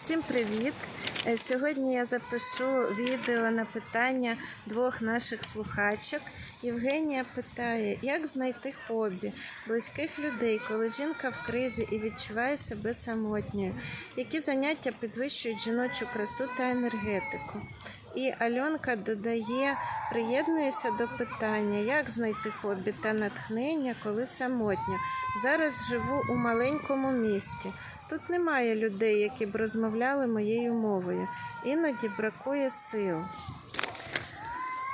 Всім привіт! Е, Сьогодні я запишу відео на питання двох наших слухачок. Євгенія питає, як знайти хобі близьких людей, коли жінка в кризі і відчуває себе самотньою, які заняття підвищують жіночу красу та енергетику. І Альонка додає, приєднується до питання, як знайти хобі та натхнення, коли самотня. Зараз живу у маленькому місті. Тут немає людей, які б розмовляли моєю мовою. Іноді бракує сил.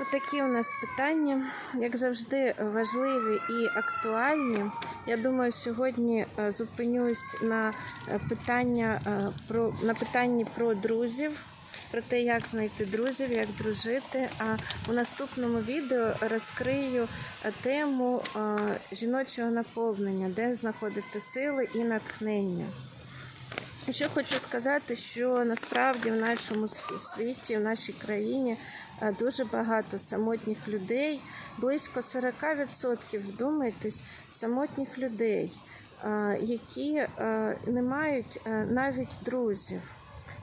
Отакі у нас питання, як завжди, важливі і актуальні. Я думаю, сьогодні е, зупинюсь на е, питання е, про на питанні про друзів, про те, як знайти друзів, як дружити. А у наступному відео розкрию тему жіночого наповнення, де знаходити сили і натхнення. Ще хочу сказати, що насправді в нашому світі, в нашій країні е, дуже багато самотніх людей, близько 40%, вдумайтесь, самотніх людей, е, які е, не мають навіть друзів.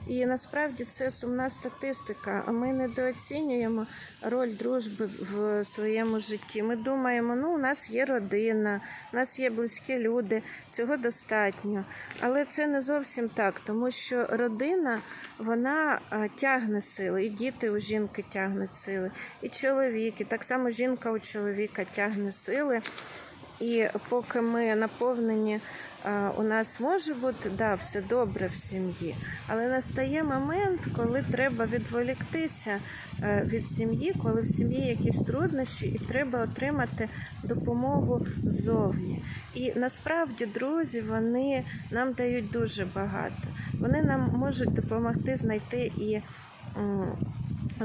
І насправді це сумна статистика. А ми недооцінюємо роль дружби в своєму житті. Ми думаємо, ну у нас є родина, у нас є близькі люди, цього достатньо. Але це не зовсім так, тому що родина вона е, тягне сили, і діти у жінки тягнуть сили, і чоловік, і так само жінка у чоловіка тягне сили. І поки ми наповнені, е, у нас може бути да, все добре в сім'ї, але настає момент, коли треба відволіктися е, від сім'ї, коли в сім'ї якісь труднощі, і треба отримати допомогу ззовні. І насправді друзі вони нам дають дуже багато. Вони нам можуть допомогти знайти і.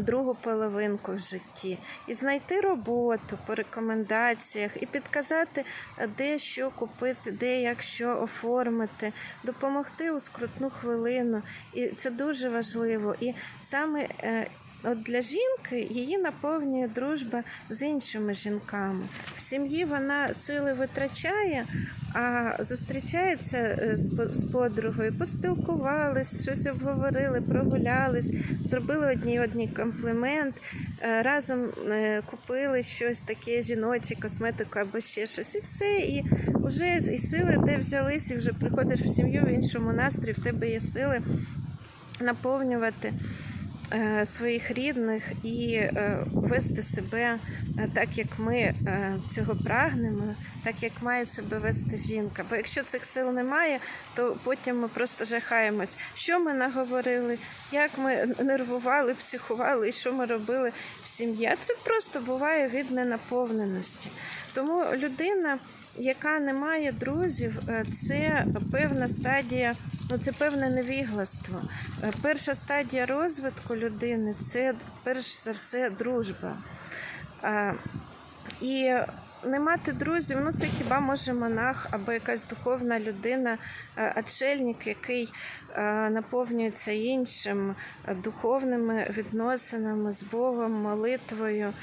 Другу половинку в житті, і знайти роботу по рекомендаціях, і підказати, е, де що купити, де як що оформити, допомогти у скрутну хвилину. І це дуже важливо. І саме е, от для жінки її наповнює дружба з іншими жінками. В сім'ї вона сили витрачає, а зустрічається е, з подругою, поспілкувались, щось обговорили, прогулялись, зробили одній одній комплімент, е, разом е, купили щось таке жіноче, косметику або ще щось, і все. І вже і сили де взялись, і вже приходиш в сім'ю в іншому настрої, в тебе є сили наповнювати своїх рідних і е, вести себе е, так, як ми е, цього прагнемо, так як має себе вести жінка. Бо якщо цих сил немає, то потім ми просто жахаємось, що ми наговорили, як ми нервували, психували і що ми робили в сім'ї. Це просто буває від ненаповненості. Тому людина. Яка не має друзів, е, це певна стадія, ну це певне невігластво. Е, Перша стадія розвитку людини це перш за все дружба. І не мати друзів, ну це хіба може монах або якась духовна людина, е, отшельник, який е, наповнюється іншим е, духовними відносинами з Богом, молитвою.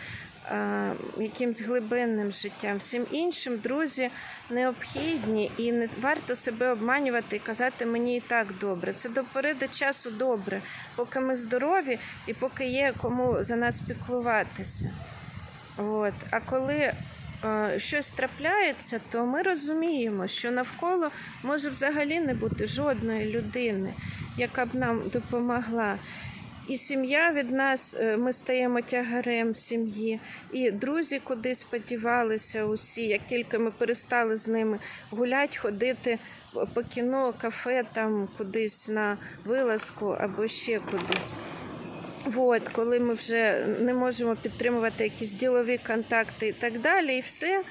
Е, Якимсь глибинним життям, всім іншим друзі необхідні і не варто себе обманювати і казати мені і так добре. Це до пори до часу добре, поки ми здорові і поки є кому за нас піклуватися. От. А коли е, щось трапляється, то ми розуміємо, що навколо може взагалі не бути жодної людини, яка б нам допомогла. І сім'я від нас, е, ми стаємо тягарем сім'ї, і друзі кудись подівалися усі. Як тільки ми перестали з ними гулять, ходити по кіно, кафе, там кудись на вилазку або ще кудись. От, коли ми вже не можемо підтримувати якісь ділові контакти і так далі, і все,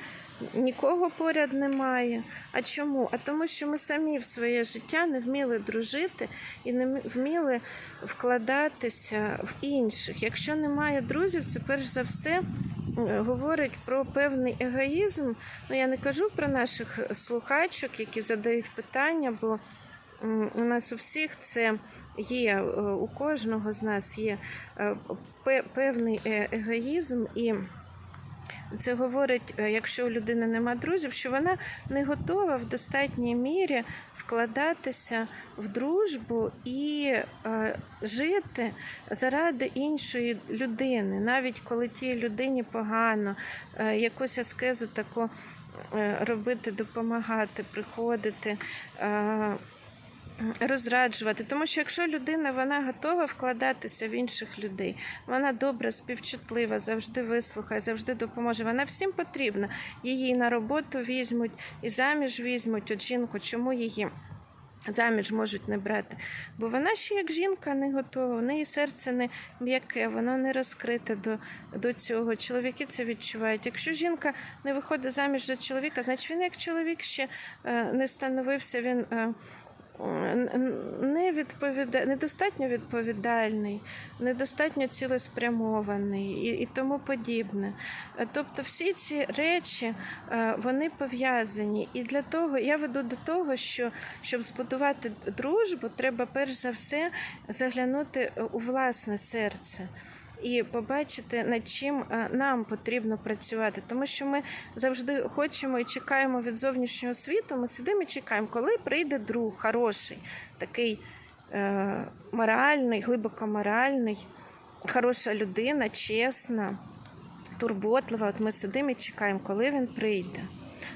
нікого поряд немає. А чому? А тому, що ми самі в своє життя не вміли дружити і не вміли вкладатися в інших. Якщо немає друзів, це перш за все говорить про певний егоїзм. Ну я не кажу про наших слухачок, які задають питання, бо у нас у всіх це є, е, у кожного з нас є е, певний е- егоїзм і Це говорить, е, якщо у людини нема друзів, що вона не готова в достатній мірі вкладатися в дружбу і е, жити заради іншої людини, навіть коли тій людині погано, е, якусь аскезу таку е, робити, допомагати, приходити. Е, Розраджувати, тому що якщо людина вона готова вкладатися в інших людей, вона добра, співчутлива, завжди вислухає, завжди допоможе. Вона всім потрібна. Її на роботу візьмуть і заміж візьмуть от жінку. Чому її заміж можуть не брати? Бо вона ще як жінка не готова, в неї серце не м'яке, воно не розкрите до, до цього. Чоловіки це відчувають. Якщо жінка не виходить заміж за чоловіка, значить він як чоловік ще е, не становився. Він е, не відповіда... недостатньо відповідальний, недостатньо цілеспрямований і, і тому подібне. Е, Тобто всі ці речі е, вони пов'язані. І для того я веду до того, що щоб збудувати дружбу, треба перш за все заглянути у власне серце. І побачити, над чим е, нам потрібно працювати, тому що ми завжди хочемо і чекаємо від зовнішнього світу. Ми сидимо і чекаємо, коли прийде друг хороший, такий е, моральний, глибоко моральний, хороша людина, чесна, турботлива. От ми сидимо і чекаємо, коли він прийде.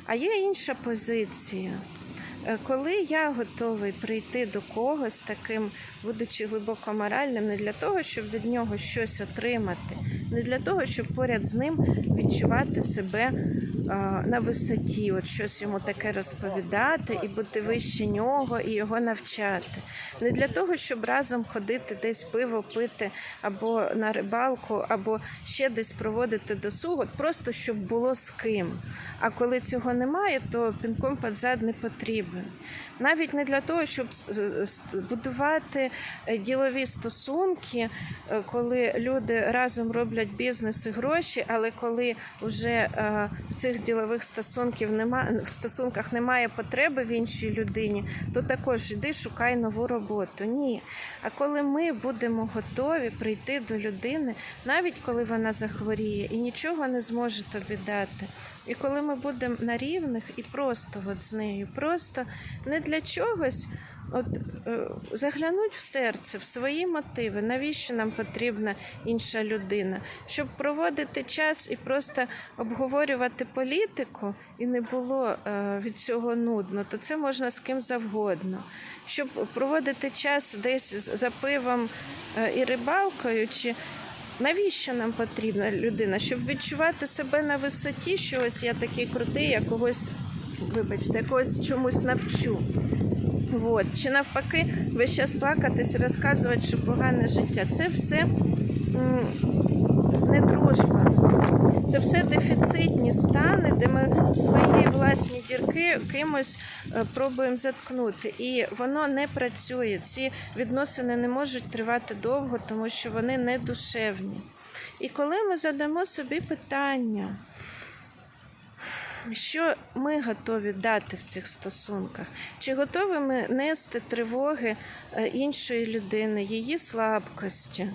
А є інша позиція. Е, Коли я готовий прийти до когось таким, будучи глибоко моральним, не для того, щоб від нього щось отримати, не для того, щоб поряд з ним відчувати себе е, на висоті, от щось йому таке розповідати і бути вище нього, і його навчати. Не для того, щоб разом ходити десь пиво пити або на рибалку, або ще десь проводити досуг, от просто щоб було з ким. А коли цього немає, то пінком під зад не Навіть не для того, щоб с- будувати е, ділові стосунки, е, коли люди разом роблять бізнес і гроші, але коли вже е, в цих ділових стосунків немає в стосунках немає потреби в іншій людині, то також йди шукай нову роботу. Ні. А коли ми будемо готові прийти до людини, навіть коли вона захворіє і нічого не зможе тобі дати. І коли ми будемо на рівних і просто от з нею, просто не для чогось, от е, заглянуть в серце, в свої мотиви, навіщо нам потрібна інша людина, щоб проводити час і просто обговорювати політику, і не було е, від цього нудно, то це можна з ким завгодно. Щоб проводити час десь за пивом е, і рибалкою, чи Навіщо нам потрібна людина? Щоб відчувати себе на висоті, що ось я такий крутий, я когось, вибачте, якогось когось чомусь навчу. От. Чи навпаки, весь час плакатись розказувати, що погане життя. Це все не дружба. Це все дефіцитні стани, де ми свої власні дірки кимось е, пробуємо заткнути. І воно не працює. Ці відносини не можуть тривати довго, тому що вони не душевні. І коли ми задамо собі питання, що ми готові дати в цих стосунках? Чи готові ми нести тривоги е, іншої людини, її слабкості,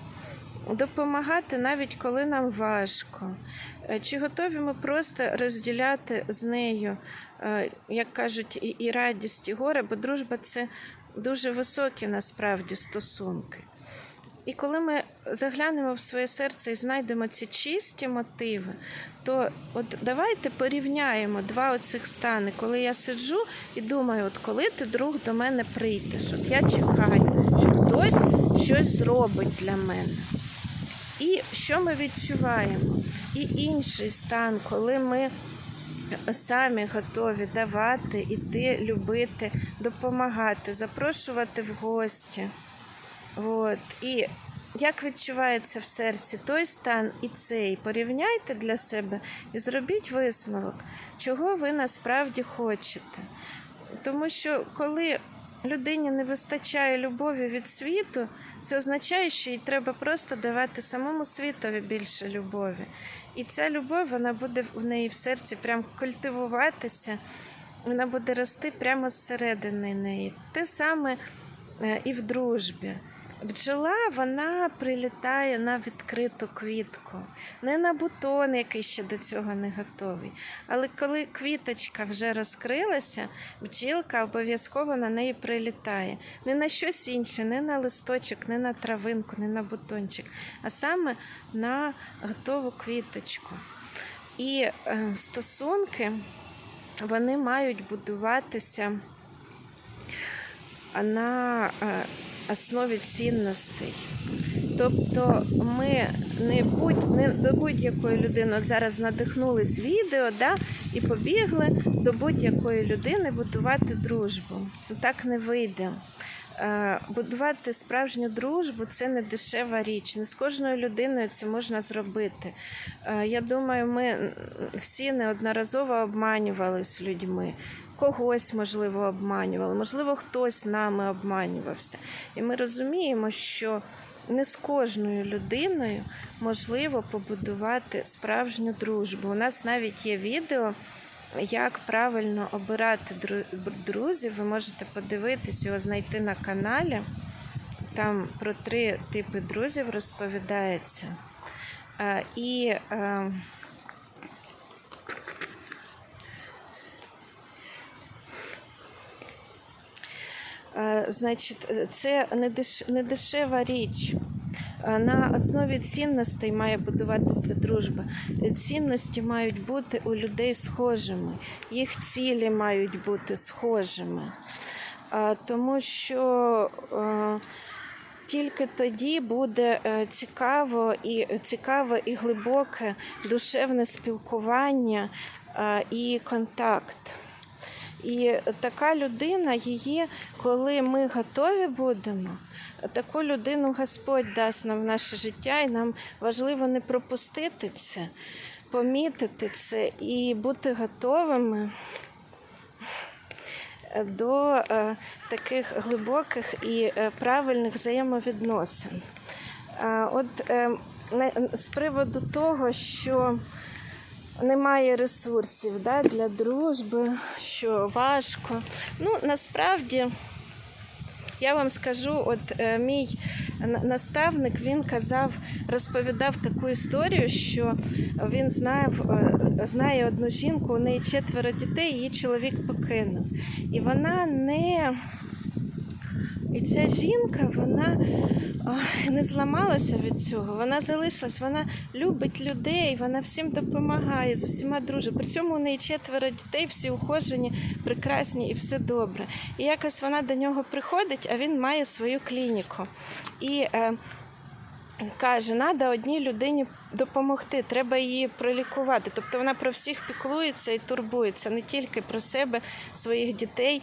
допомагати навіть коли нам важко? Е, Чи готові ми просто розділяти з нею, е, як кажуть, і, радість, і горе, бо дружба це дуже високі насправді стосунки. І коли ми заглянемо в своє серце і знайдемо ці чисті мотиви, то от давайте порівняємо два оцих стани, коли я сиджу і думаю, от коли ти друг до мене прийдеш, от я чекаю, що хтось щось зробить для мене. І що ми відчуваємо? І інший стан, коли ми самі готові давати, іти, любити, допомагати, запрошувати в гості. От. І як відчувається в серці той стан і цей, порівняйте для себе і зробіть висновок, чого ви насправді хочете. Тому що коли людині не вистачає любові від світу, це означає, що їй треба просто давати самому світові більше любові. І ця любов вона буде в неї в серці прям культивуватися, вона буде рости прямо зсередини неї. Те саме е, і в дружбі. Бджола вона прилітає на відкриту квітку, не на бутон, який ще до цього не готовий. Але коли квіточка вже розкрилася, бджілка обов'язково на неї прилітає. Не на щось інше, не на листочок, не на травинку, не на бутончик, а саме на готову квіточку. І е, стосунки вони мають будуватися на е, основі цінностей. Тобто ми не будь не до будь-якої людини от зараз надихнулись відео, да, і побігли до будь-якої людини будувати дружбу. Ну, Так не вийде. Е, Будувати справжню дружбу це не дешева річ. Не з кожною людиною це можна зробити. Е, Я думаю, ми всі неодноразово обманювалися людьми. Когось, можливо, обманювали, можливо, хтось нами обманювався. І ми розуміємо, що не з кожною людиною можливо побудувати справжню дружбу. У нас навіть є відео, як правильно обирати друзів. Ви можете подивитись його, знайти на каналі. Там про три типи друзів розповідається. Е, І Значить, це не деш- не дешева річ. На основі цінностей має будуватися дружба. Цінності мають бути у людей схожими, їх цілі мають бути схожими. Тому що тільки тоді буде е, цікаво і цікаве і глибоке душевне спілкування і контакт. І така людина, її, коли ми готові будемо, таку людину Господь дасть нам в наше життя, і нам важливо не пропустити це, помітити це і бути готовими до е, таких глибоких і е, правильних взаємовідносин. От е, з приводу того, що немає ресурсів да, для дружби, що важко. Ну, насправді, я вам скажу, от е, мій наставник він казав, розповідав таку історію, що він знав, е, знає одну жінку, у неї четверо дітей, її чоловік покинув. І вона не. І ця жінка, вона ой, не зламалася від цього. Вона залишилась, вона любить людей, вона всім допомагає, з усіма дружить. При цьому у неї четверо дітей, всі ухожені, прекрасні і все добре. І якось вона до нього приходить, а він має свою клініку. І е, каже, треба одній людині допомогти, треба її пролікувати. Тобто вона про всіх піклується і турбується, не тільки про себе, своїх дітей.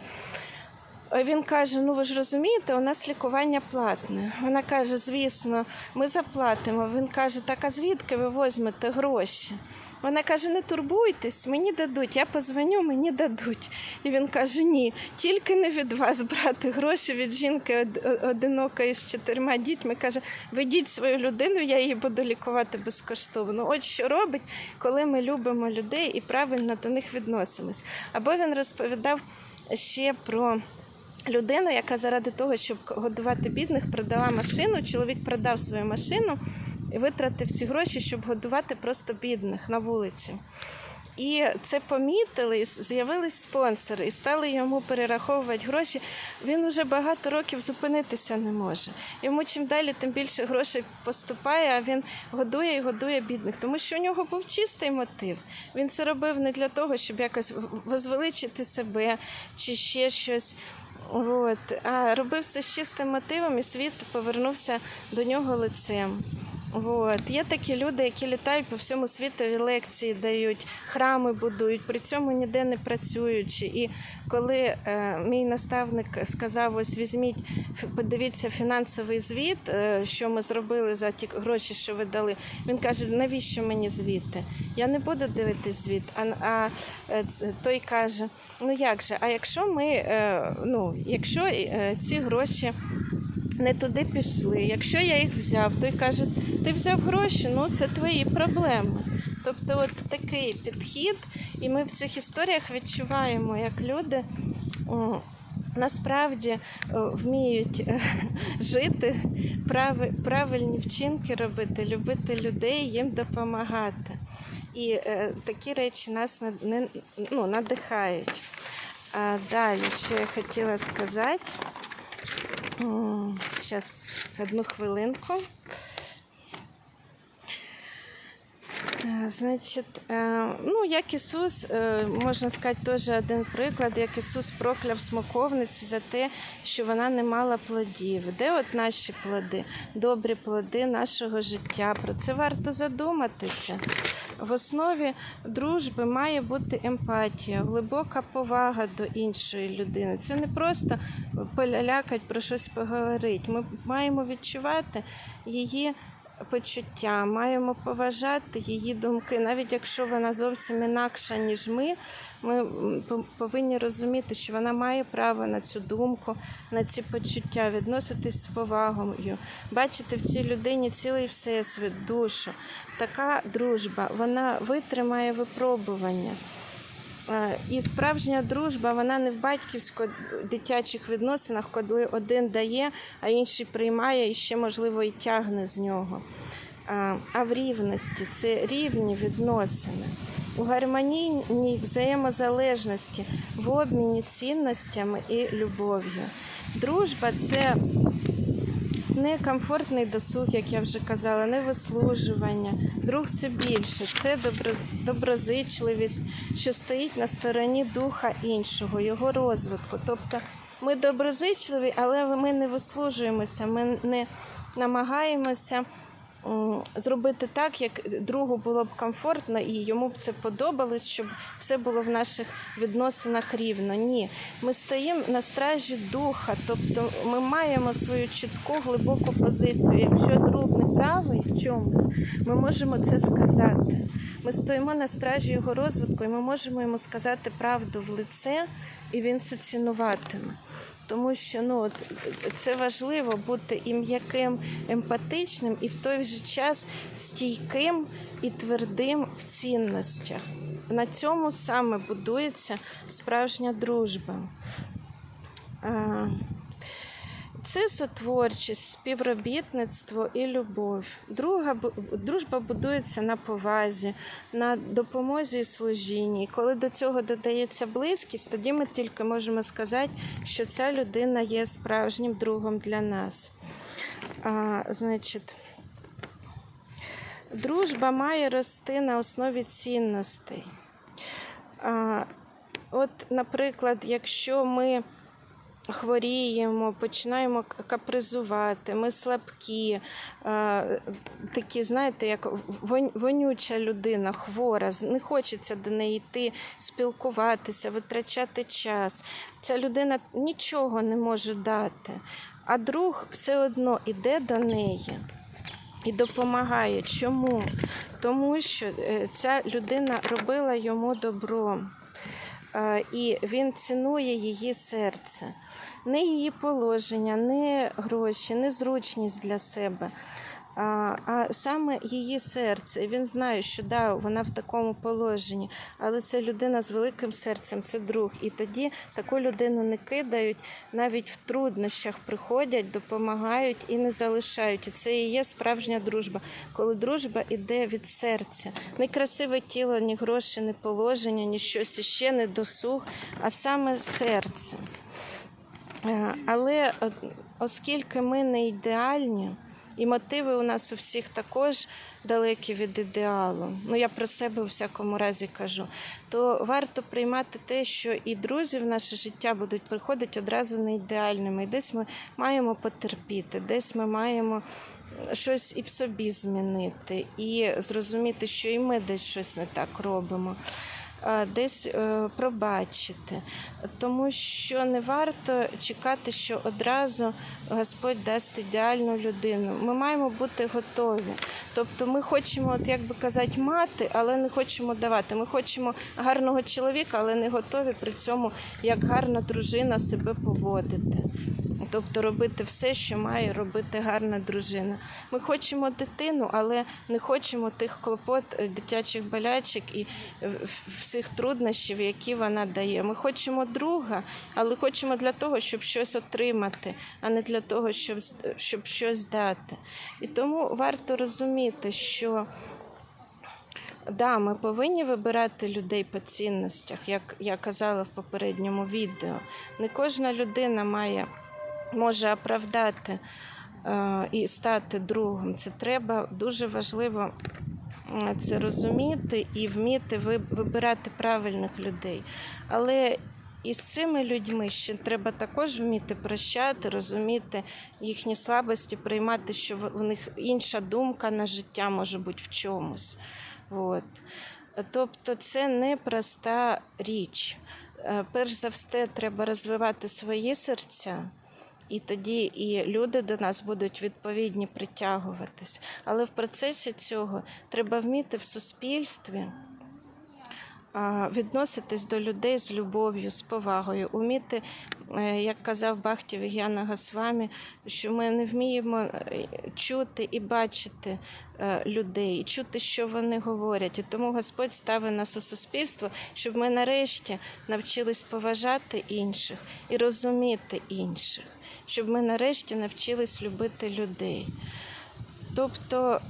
Він каже: ну ви ж розумієте, у нас лікування платне. Вона каже, звісно, ми заплатимо. Він каже, так а звідки ви візьмете гроші? Вона каже: не турбуйтесь, мені дадуть. Я позвоню, мені дадуть. І він каже: ні, тільки не від вас брати гроші від жінки одинокої з чотирма дітьми. Каже, ведіть свою людину, я її буду лікувати безкоштовно. От що робить, коли ми любимо людей і правильно до них відносимось. Або він розповідав ще про людину, яка заради того, щоб годувати бідних, продала машину. Чоловік продав свою машину і витратив ці гроші, щоб годувати просто бідних на вулиці. І це помітили, з'явились спонсори, і стали йому перераховувати гроші. Він уже багато років зупинитися не може. Йому чим далі, тим більше грошей поступає, а він годує і годує бідних, тому що у нього був чистий мотив. Він це робив не для того, щоб якось возвеличити себе чи ще щось. От. А робив це з чистим мотивом, і світ повернувся до нього лицем. От. Є такі люди, які літають по всьому світу і лекції дають, храми будують, при цьому ніде не працюючи. І коли е, мій наставник сказав: ось візьміть, подивіться фінансовий звіт, е, що ми зробили за ті гроші, що ви дали. Він каже: навіщо мені звіти? Я не буду дивитись звіт. А, а е, той каже: ну як же? А якщо ми, е, ну, якщо е, ці гроші не туди пішли. Якщо я їх взяв, той каже, ти взяв гроші, ну це твої проблеми. Тобто, от такий підхід, і ми в цих історіях відчуваємо, як люди насправді вміють е, жити, прави- правильні вчинки робити, любити людей, їм допомагати. І е, такі речі нас не, ну, надихають. А далі, що я хотіла сказати. Зараз, одну хвилинку. Е, Значить, е, ну як Ісус, е, можна сказати, теж один приклад, як Ісус прокляв смоковницю за те, що вона не мала плодів. Де от наші плоди, добрі плоди нашого життя? Про це варто задуматися. В основі дружби має бути емпатія, глибока повага до іншої людини. Це не просто полялякать про щось поговорити. Ми маємо відчувати її почуття, маємо поважати її думки, навіть якщо вона зовсім інакша, ніж ми. Ми по- повинні розуміти, що вона має право на цю думку, на ці почуття, відноситись з повагою, бачити в цій людині цілий всесвіт, душу. Така дружба, вона витримає випробування. І справжня дружба, вона не в батьківсько-дитячих відносинах, коли один дає, а інший приймає і ще, можливо, і тягне з нього. А в рівності це рівні відносини. У гармонійній взаємозалежності, в обміні цінностями і любов'ю. Дружба це не комфортний досуг, як я вже казала, не вислужування. Друг це більше, це доброз- доброзичливість, що стоїть на стороні духа іншого, його розвитку. Тобто ми доброзичливі, але ми не вислужуємося, ми не намагаємося зробити так, як другу було б комфортно і йому б це подобалось, щоб все було в наших відносинах рівно. Ні, ми стоїмо на стражі духа, тобто ми маємо свою чітку глибоку позицію. Якщо друг не правий в чомусь, ми можемо це сказати. Ми стоїмо на стражі його розвитку, і ми можемо йому сказати правду в лице, і він це цінуватиме. Тому що ну от це важливо бути і м'яким, емпатичним, і в той же час стійким і твердим в цінностях. На цьому саме будується справжня дружба. Це сотворчість, співробітництво і любов. Друга, дружба будується на повазі, на допомозі і служінні. Коли до цього додається близькість, тоді ми тільки можемо сказати, що ця людина є справжнім другом для нас. А, значить, дружба має рости на основі цінностей. А, от, наприклад, якщо ми хворіємо, починаємо капризувати, ми слабкі, е, такі, знаєте, як вонюча людина, хвора, не хочеться до неї йти, спілкуватися, витрачати час. Ця людина нічого не може дати, а друг все одно іде до неї. І допомагає. Чому? Тому що е, ця людина робила йому добро, і він цінує її серце, не її положення, не гроші, не зручність для себе. А, саме її серце. Він знає, що да, вона в такому положенні, але це людина з великим серцем, це друг. І тоді таку людину не кидають, навіть в труднощах приходять, допомагають і не залишають. І це і є справжня дружба, коли дружба іде від серця. Не красиве тіло, ні гроші, ні положення, ні щось іще, не досуг, а саме серце. Е, Але е, оскільки ми не ідеальні, і мотиви у нас у всіх також далекі від ідеалу. Ну я про себе у всякому разі кажу. То варто приймати те, що і друзі в наше життя будуть приходити одразу не ідеальними. І десь ми маємо потерпіти, десь ми маємо щось і в собі змінити, і зрозуміти, що і ми десь щось не так робимо. Десь е, пробачити, тому що не варто чекати, що одразу Господь дасть ідеальну людину. Ми маємо бути готові. Тобто ми хочемо, от як би казати, мати, але не хочемо давати. Ми хочемо гарного чоловіка, але не готові при цьому як гарна дружина себе поводити. Тобто робити все, що має робити гарна дружина. Ми хочемо дитину, але не хочемо тих клопот, е, дитячих болячок і е, всіх труднощів, які вона дає. Ми хочемо друга, але хочемо для того, щоб щось отримати, а не для того, щоб, щоб щось дати. І тому варто розуміти, що Да, ми повинні вибирати людей по цінностях, як я казала в попередньому відео. Не кожна людина має може оправдати е, і стати другом. Це треба дуже важливо це розуміти і вміти вибирати правильних людей. Але і з цими людьми ще треба також вміти прощати, розуміти їхні слабості, приймати, що в- них інша думка на життя може бути в чомусь. От. Тобто це непроста річ. Е, Перш за все, треба розвивати свої серця, і тоді і люди до нас будуть відповідні притягуватись. Але в процесі цього треба вміти в суспільстві відноситись до людей з любов'ю, з повагою, уміти, е, як казав Бахтів Яна Гасвамі, що ми не вміємо е, чути і бачити е, людей, чути, що вони говорять. І тому Господь ставить нас у суспільство, щоб ми нарешті навчились поважати інших і розуміти інших, щоб ми нарешті навчились любити людей. Тобто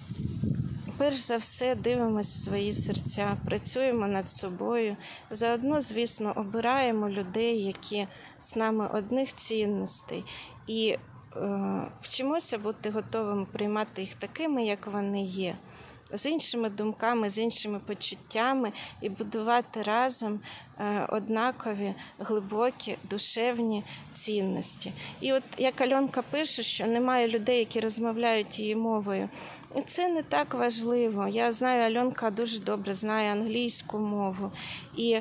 перш за все дивимося свої серця, працюємо над собою. Заодно, звісно, обираємо людей, які з нами одних цінностей, і е, вчимося бути готовими приймати їх такими, як вони є. З іншими думками, з іншими почуттями і будувати разом е, однакові глибокі душевні цінності. І от як Альонка пише, що немає людей, які розмовляють її мовою. І це не так важливо. Я знаю, Альонка дуже добре знає англійську мову. І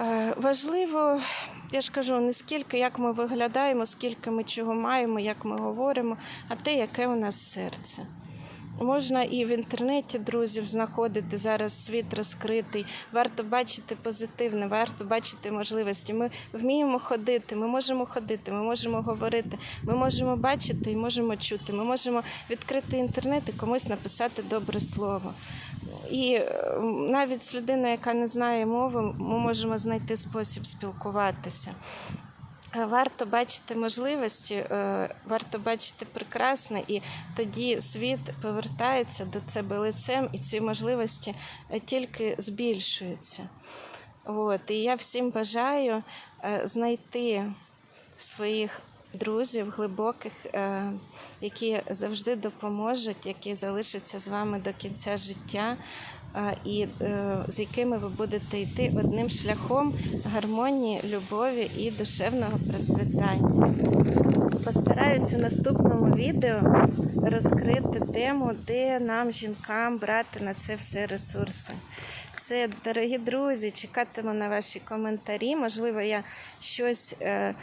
е, важливо, я ж кажу, не скільки як ми виглядаємо, скільки ми чого маємо, як ми говоримо, а те, яке у нас серце. Можна і в інтернеті друзів знаходити зараз світ розкритий. Варто бачити позитивне, варто бачити можливості. Ми вміємо ходити, ми можемо ходити, ми можемо говорити, ми можемо бачити і можемо чути. Ми можемо відкрити інтернет і комусь написати добре слово. І е, навіть з людиною, яка не знає мови, ми можемо знайти спосіб спілкуватися. Е, Варто бачити можливості, е, варто бачити прекрасне, і тоді світ повертається до себе лицем, і ці можливості е, тільки збільшуються. От. І я всім бажаю знайти своїх друзів глибоких, які завжди допоможуть, які залишаться з вами до кінця життя, і е, з якими ви будете йти одним шляхом гармонії, любові і душевного процвітання. Постараюсь у наступному відео розкрити тему, де нам, жінкам, брати на це все ресурси. Все, дорогі друзі, чекатиму на ваші коментарі. Можливо, я щось е,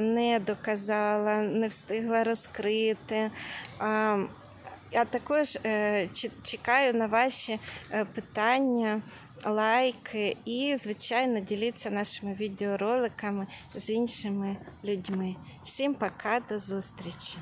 не доказала, не встигла розкрити. Я також е, чекаю на ваші е, питання, лайки і, звичайно, діліться нашими відеороликами з іншими людьми. Всім пока, до зустрічі!